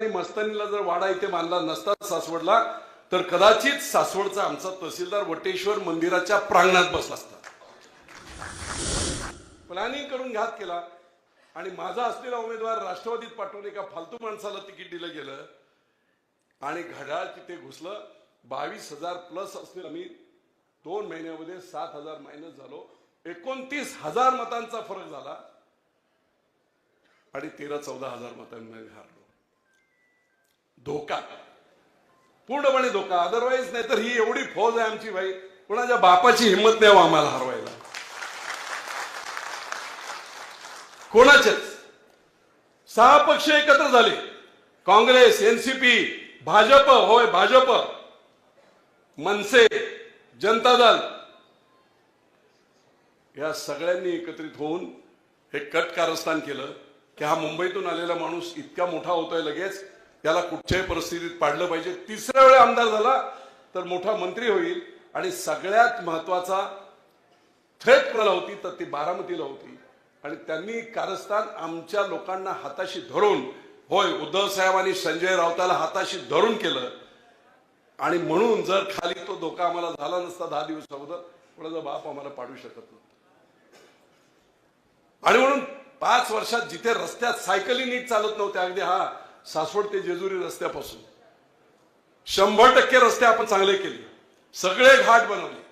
आणि मस्तानीला जर वाडा इथे मानला नसता सासवडला तर कदाचित सासवडचा आमचा तहसीलदार वटेश्वर मंदिराच्या प्रांगणात बसला असता. प्लॅनिंग करून घात केला. आणि माझा असलेला उमेदवार राष्ट्रवादीत पाठवून एका फालतू माणसाला तिकीट दिलं गेलं. आणि घड्याळ तिथे घुसलं. बावीस हजार प्लस असलेलं मी दोन महिन्यामध्ये सात हजार मायनस झालो. एकोणतीस हजार मतांचा फरक झाला. आणि तेरा चौदा हजार मतांमध्ये हारलो धोका. पूर्णपणे धोका. अदरवाईज नाही तर ही एवढी फौज आहे आमची भाई कोणाच्या बापाची हिंमत नाही हो आम्हाला हरवायला. कोणाचेच. सहा पक्ष एकत्र झाले. काँग्रेस एनसीपी भाजप होय भाजप. मनसे जनता दल. या सगळ्यांनी एकत्रित होऊन हे कट कारस्थान केलं. की हा मुंबईतून आलेला माणूस इतका मोठा होतोय लगेच. त्याला कुठच्याही परिस्थितीत पाडलं पाहिजे. तिसऱ्या वेळा आमदार झाला तर मोठा मंत्री होईल आणि सगळ्यात महत्त्वाचा थेट कोणाला होती तर ती बारामतीला होती. आणि त्यांनी कारस्थान आमच्या लोकांना हाताशी धरून होय उद्धव साहेब आणि संजय राऊताला हाताशी धरून केलं. आणि म्हणून जर खाली तो धोका आम्हाला झाला नसता दहा दिवस अगोदर कोणाचा बाप आम्हाला पाडू शकत नव्हता. आणि म्हणून पाच वर्षात जिथे रस्त्यात सायकली नीट चालत नव्हत्या अगदी हा सासवड ते जेजुरी रस्त्यापासून. शंभर टक्के रस्ते आपण चांगले केले. सगळे घाट बनवले.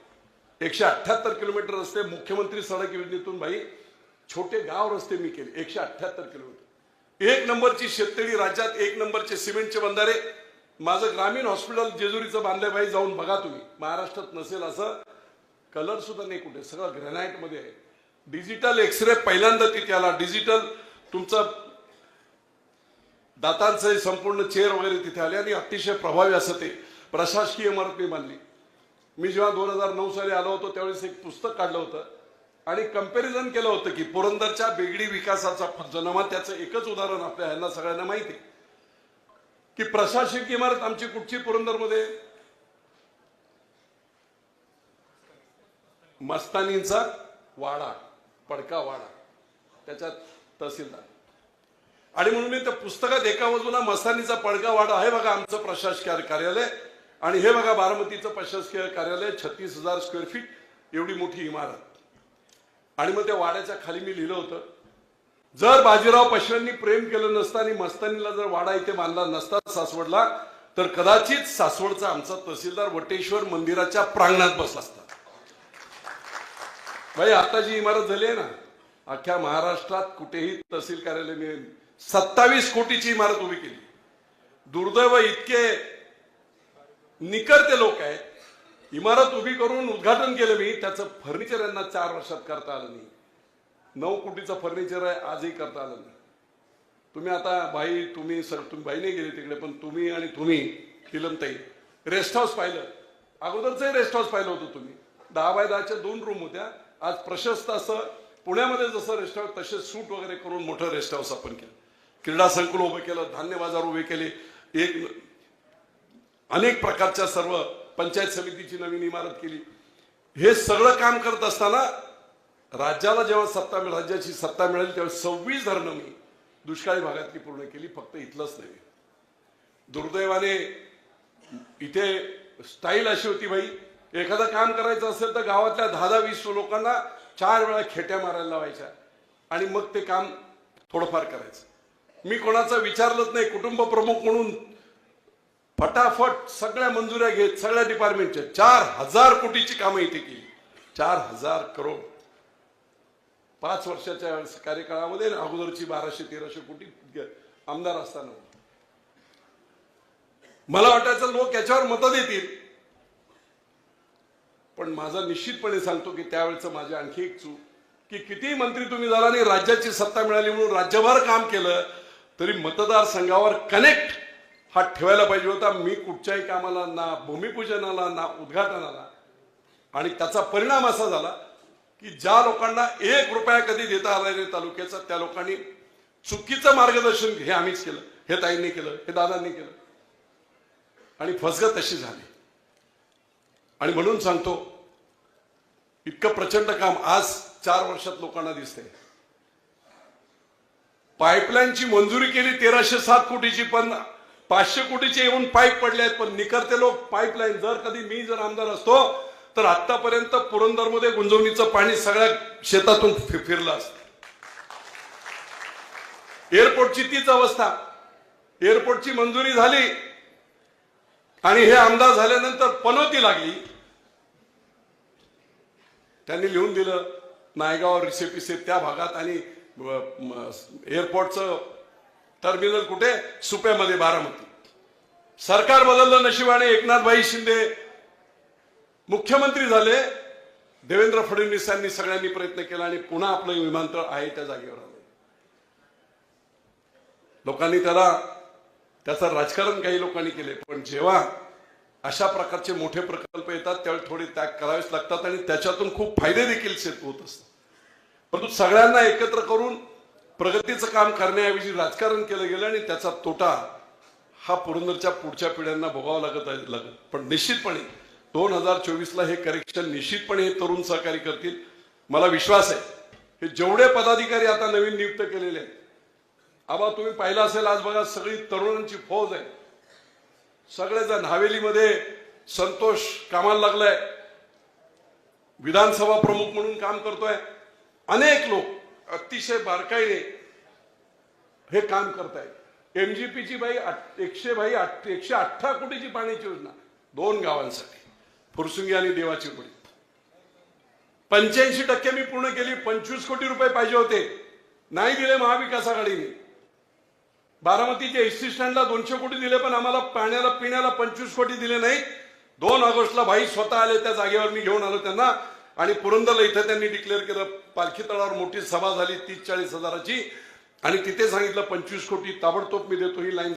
एकशे अठ्याहत्तर किलोमीटर रस्ते मुख्यमंत्री सडक योजनेतून भाई छोटे गाव रस्ते मी केले. एकशे अठ्याहत्तर किलोमीटर. एक नंबरची शेततळी राज्यात एक नंबरचे सिमेंटचे बंधारे. माझं ग्रामीण हॉस्पिटल जेजुरीचं बांधलंय भाई जाऊन बघा तुम्ही. महाराष्ट्रात नसेल असं. कलर सुद्धा नाही कुठे. सगळं ग्रॅनाइटमध्ये आहे. डिजिटल एक्सरे पहिल्यांदा तिथे आला डिजिटल तुमचं दातांचं संपूर्ण चेअर वगैरे तिथे आले आणि अतिशय प्रभावी असं ते प्रशासकीय इमारत मी मानली. मी जेव्हा दोन हजार नऊ साली आलो होतो त्यावेळेस एक पुस्तक काढलं होतं आणि कंपॅरिझन केलं होतं की पुरंदरच्या बेगडी विकासाचा पंचनामा त्याचं एकच उदाहरण आपल्या ह्यांना सगळ्यांना माहिती. आहे. की प्रशासकीय इमारत आमची कुठची पुरंदरमध्ये? मस्तानींचा वाडा पडका वाडा त्याच्यात तहसीलदार. आणि म्हणून मी त्या पुस्तकात एका बाजूला मस्तानीचा पडगा वाडा आहे बघा आमचं प्रशासकीय कार्यालय. आणि हे बघा बारामतीचं प्रशासकीय कार्यालय छत्तीस हजार स्क्वेअर फीट एवढी मोठी इमारत. आणि मग त्या वाड्याच्या खाली मी लिहिलं होतं जर बाजीराव पशव्यांनी प्रेम केलं नसतं आणि मस्तानीला जर वाडा इथे बांधला नसता सासवडला तर कदाचित सासवडचा आमचा तहसीलदार वटेश्वर मंदिराच्या प्रांगणात बसला असता. भाई आता जी इमारत झाली आहे ना अख्ख्या महाराष्ट्रात कुठेही तहसील कार्यालय मिळेल. सत्तावीस कोटीची इमारत उभी केली. दुर्दैव इतके निकरते लोक आहेत. इमारत उभी करून उद्घाटन केलं मी त्याचं फर्निचर यांना चार वर्षात करता आलं नाही. नऊ कोटीचं फर्निचर आहे आजही करता आलं नाही. तुम्ही आता भाई तुम्ही सर तुम्ही भाई नाही गेले तिकडे पण तुम्ही आणि तुम्ही किलमताई रेस्ट हाऊस पाहिलं. अगोदरचंही रेस्ट हाऊस पाहिलं होतं तुम्ही. दहा बाय दहाच्या दोन रूम होत्या. आज प्रशस्त असं पुण्यामध्ये जसं रेस्ट हाऊस तसे सूट वगैरे करून मोठं रेस्ट हाऊस आपण केलं. क्रीडा संकुल उभं केलं धान्य बाजार उभे केले. एक अनेक प्रकारच्या सर्व पंचायत समितीची नवीन इमारत केली. हे सगळं काम करत असताना राज्याला जेव्हा सत्ता मिळ राज्याची सत्ता मिळेल तेव्हा सव्वीस धरणं मी दुष्काळी भागातली पूर्ण केली फक्त इथलंच नाही दुर्दैवाने इथे स्टाईल अशी होती भाई एखादं काम करायचं असेल तर गावातल्या दहा दहा वीस लोकांना चार वेळा खेट्या मारायला लावायच्या आणि मग ते काम थोडंफार करायचं. मी कोणाचा विचारलंच नाही. कुटुंब प्रमुख म्हणून फटाफट सगळ्या मंजुऱ्या घेत सगळ्या डिपार्टमेंटच्या चार हजार कोटीची कामं इथे केली. चार हजार करोड. पाच वर्षाच्या कार्यकाळामध्ये अगोदरची बाराशे तेराशे कोटी आमदार असताना. मला वाटायचं लोक याच्यावर मतं देतील. पण माझा निश्चितपणे सांगतो की त्यावेळेचं माझी आणखी एक चूक की किती मंत्री तुम्ही झाला आणि राज्याची सत्ता मिळाली म्हणून राज्यभर काम केलं तरी मतदारसंघावर कनेक्ट हा ठेवायला पाहिजे होता. मी कुठच्याही कामाला ना भूमिपूजनाला ना उद्घाटनाला. आणि त्याचा परिणाम असा झाला की ज्या लोकांना एक रुपया कधी देता आला नाही तालुक्याचा त्या लोकांनी चुकीचं मार्गदर्शन हे आम्हीच केलं. हे ताईंनी केलं हे दादांनी केलं. आणि फसगत तशी झाली. आणि म्हणून सांगतो इतकं प्रचंड काम आज चार वर्षात लोकांना दिसतंय. पाईपलाईनची मंजुरी केली तेराशे सात कोटीची पण पाचशे कोटीचे येऊन पाईप पडले आहेत. पण निकरते लोक पाईपलाईन जर कधी मी जर आमदार असतो तर आतापर्यंत पुरंदरमध्ये गुंजवणीचं पाणी सगळ्या शेतातून फिरलं असतं. एअरपोर्टची तीच अवस्था. एअरपोर्टची मंजुरी झाली आणि हे आमदार झाल्यानंतर पनोती लागली. त्यांनी लिहून दिलं नायगाव रिसेपिसे त्या भागात आणि एअरपोर्टचं टर्मिनल कुठे? सुप्यामध्ये बारामती. सरकार बदललं नशिबाने एकनाथभाई शिंदे मुख्यमंत्री झाले. देवेंद्र फडणवीसांनी सगळ्यांनी प्रयत्न केला आणि पुन्हा आपलं विमानतळ आहे त्या जागेवर आलं लोकांनी त्याला त्याचं राजकारण काही लोकांनी केले पण जेव्हा अशा प्रकारचे मोठे प्रकल्प येतात त्यावेळी थोडे त्याग करावेच लागतात आणि त्याच्यातून खूप फायदे देखील होत असतात. परंतु सगळ्यांना एकत्र करून प्रगतीचं काम करण्याऐवजी राजकारण केलं गेलं आणि त्याचा तोटा हा पुरंदरच्या पुढच्या पिढ्यांना भोगावा लागत आहे लागत. पण निश्चितपणे दोन हजार चोवीसला हे करेक्शन निश्चितपणे हे तरुण सहकारी करतील. मला विश्वास आहे. हे जेवढे पदाधिकारी आता नवीन नियुक्त केलेले आहेत आबा तुम्ही पाहिलं असेल आज बघा सगळी तरुणांची फौज आहे. सगळेजण हवेलीमध्ये संतोष कामाला लागलाय. विधानसभा प्रमुख म्हणून काम करतोय. अनेक लोक अतिशय बारकाईने हे काम करतायत. एमजीपीची बाई एकशे बाई एकशे अठरा कोटीची पाण्याची योजना. दोन गावांसाठी. फुरसुंगी आणि देवाची कोडी पंच्याऐंशी टक्के मी पूर्ण केली पंचवीस कोटी रुपये पाहिजे होते. नाही दिले महाविकास आघाडीने. बारामतीच्या एसटी स्टँडला दोनशे कोटी दिले पण आम्हाला पाण्याला पिण्याला पंचवीस कोटी दिले नाही. दोन ऑगस्टला भाई स्वतः आले त्या जागेवर मी घेऊन आलो त्यांना. आणि पुरंदरला इथं त्यांनी डिक्लेअर केलं पालखी तळावर मोठी सभा झाली तीस चाळीस हजाराची. आणि तिथे सांगितलं पंचवीस कोटी ताबडतोब मी देतो ही लाईन.